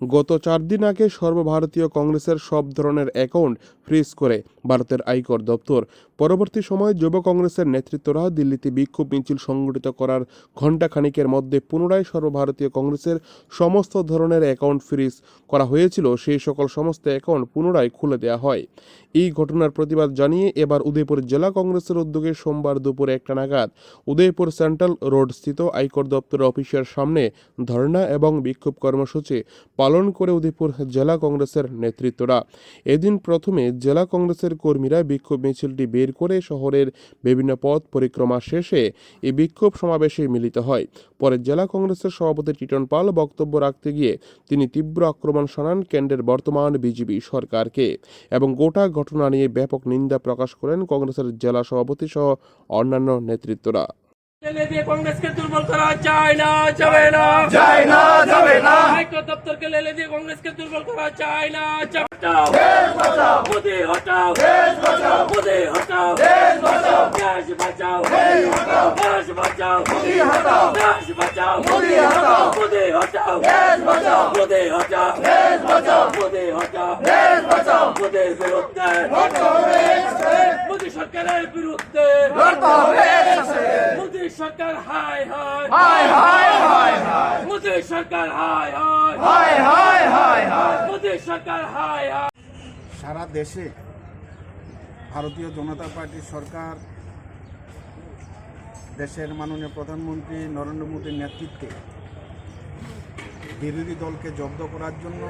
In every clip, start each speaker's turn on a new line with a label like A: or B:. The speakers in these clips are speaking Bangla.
A: গত চার দিন আগে সর্বভারতীয় কংগ্রেসের সব ধরনের অ্যাকাউন্ট ফ্রিজ করে ভারতের আয়কর দপ্তর। পরবর্তী সময়ে যুব কংগ্রেসের নেতৃত্বরা দিল্লিতে বিক্ষোভ মিছিল সংগঠিত করার ঘণ্টাখানিকের মধ্যে পুনরায় সর্বভারতীয় কংগ্রেসের সমস্ত ধরনের অ্যাকাউন্ট ফ্রিজ করা হয়েছিল, সেই সকল সমস্ত অ্যাকাউন্ট পুনরায় খুলে দেওয়া হয়। এই ঘটনার প্রতিবাদ জানিয়ে এবার উদয়পুর জেলা কংগ্রেসের উদ্যোগে সোমবার দুপুর একটা নাগাদ উদয়পুর সেন্ট্রাল রোড স্থিত আয়কর দপ্তরের অফিসের সামনে ধর্ণা এবং বিক্ষোভ কর্মসূচি পালন করে উদয়পুর জেলা কংগ্রেসের নেতৃত্বরা। এদিন প্রথমে জেলা কংগ্রেসের কর্মীরা বিক্ষোভ মিছিলটি বের করে শহরের বিভিন্ন পথ পরিক্রমা শেষে এই বিক্ষোভ সমাবেশে মিলিত হয়। পরে জেলা কংগ্রেসের সভাপতি টিটন পাল বক্তব্য রাখতে গিয়ে তিনি তীব্র আক্রমণ শোনান কেন্দ্রের বর্তমান বিজেপি সরকারকে এবং গোটা ঘটনা নিয়ে ব্যাপক নিন্দা প্রকাশ করেন কংগ্রেসের জেলা সভাপতি সহ অন্যান্য নেতৃত্বরা।
B: ছেলে দিয়ে কংগ্রেসকে দুর্বল করা যায় না যাবে না।
C: যায় না যাবে না।
B: হাইকোর্ট দপ্তরকে লেলে দিয়ে কংগ্রেসকে দুর্বল না মোদি হটাও। হটাও। দেশ বাঁচাও। দেশ বাঁচাও।
C: মোদি হটাও।
B: দেশ বাঁচাও।
C: মোদি হটাও।
B: মোদি হটাও।
C: দেশ বাঁচাও।
B: মোদি হটাও।
C: দেশ বাঁচাও।
B: মোদি হটাও।
C: দেশ বাঁচাও।
B: মোদির বিরুদ্ধে।
C: লড়তে হবে
B: মোদি সরকারের বিরুদ্ধে।
C: লড়তে হবে
B: মোদি সরকার হাই হাই মোদি সরকার হাই হাই
C: হায় হায়
B: মোদি সরকার হাই হাই
D: সারা দেশে ভারতীয় জনতা পার্টির সরকার, দেশের মাননীয় প্রধানমন্ত্রী নরেন্দ্র মোদীর নেতৃত্বে বিরোধী দলকে জব্দ করার জন্য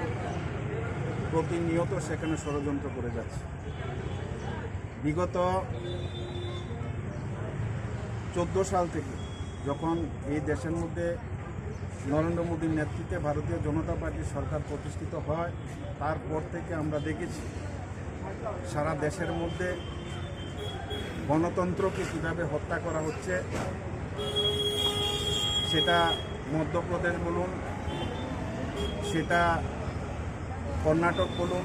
D: প্রতিনিয়ত সেখানে ষড়যন্ত্র করে যাচ্ছে। বিগত চোদ্দ সাল থেকে যখন এই দেশের মধ্যে নরেন্দ্র মোদীর নেতৃত্বে ভারতীয় জনতা পার্টির সরকার প্রতিষ্ঠিত হয়। তারপর থেকে আমরা দেখেছি, সারা দেশের মধ্যে গণতন্ত্রকে কীভাবে হত্যা করা হচ্ছে, সেটা মধ্যপ্রদেশ বলুন, সেটা কর্ণাটক বলুন,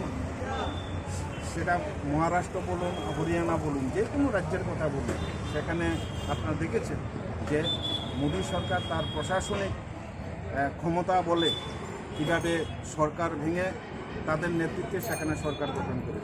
D: সেটা মহারাষ্ট্র বলুন, হরিয়ানা বলুন, যে কোনো রাজ্যের কথা বলুন। সেখানে আপনারা দেখেছেন যে মোদী সরকার তার প্রশাসনিক ক্ষমতা বলে কীভাবে সরকার ভেঙে তাদের নেতৃত্বে সেখানে সরকার গঠন করেছে।